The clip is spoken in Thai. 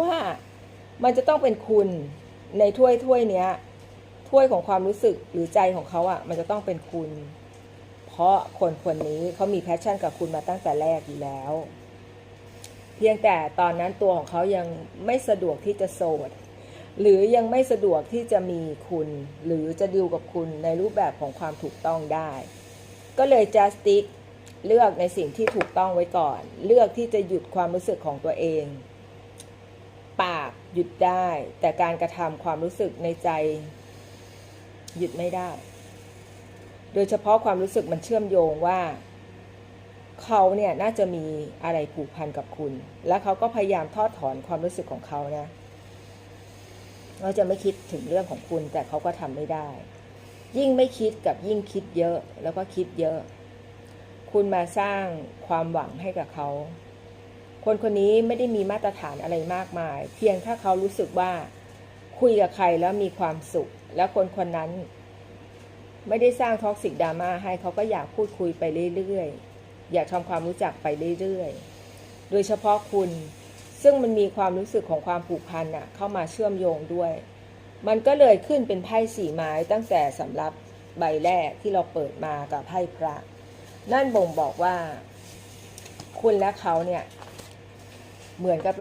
ว่ามันจะต้องเป็นคุณในถ้วยถ้วยเนี้ยถ้วยของความรู้สึกหรือใจของเขาอะ่ะ มันจะต้องเป็นคุณ เพราะคนคนนี้เขามีแพชชั่นกับคุณมาตั้งแต่แรกอยู่แล้ว เพียงแต่ตอนนั้นตัวของเขายังไม่สะดวกที่จะโสด หรือยังไม่สะดวกที่จะมีคุณ หรือจะดิวกับคุณในรูปแบบของความถูกต้องได้ ก็เลยจะสติ๊กเลือกในสิ่งที่ถูกต้องไว้ก่อน เลือกที่จะหยุดความรู้สึกของตัวเอง หยุดได้ แต่การกระทำความรู้สึกในใจ หยุดไม่ได้ โดยเฉพาะความรู้สึกมันเชื่อมโยงว่า เขาเนี่ยน่าจะมีอะไรผูกพันกับคุณ และเขาก็พยายามทอดถอนความรู้สึกของเขานะเขาจะไม่คิดถึงเรื่องของคุณ แต่เขาก็ทำไม่ได้ ยิ่งไม่คิดกับยิ่งคิดเยอะ แล้วก็คิดเยอะ คุณมาสร้างความหวังให้กับเขา คนคนนี้ไม่ได้มีมาตรฐานอะไรมากมาย เพียงถ้าเขารู้สึกว่าคุยกับใครแล้วมีความสุข แล้วคนคนนั้น ไม่ได้สร้างท็อกซิกดราม่าให้เขาก็อยากพูดคุยไปเรื่อยๆ อยากทำความรู้จักไปเรื่อยๆ โดยเฉพาะคุณ ซึ่งมันมีความรู้สึกของความผูกพันน่ะเข้ามาเชื่อมโยงด้วย มันก็เลยขึ้นเป็นไพ่สี่ไม้ตั้งแต่สำหรับใบแรกที่เราเปิดมากับไพ่พระ นั่นบ่งบอกว่า คุณและเขาเนี่ย เหมือนกับ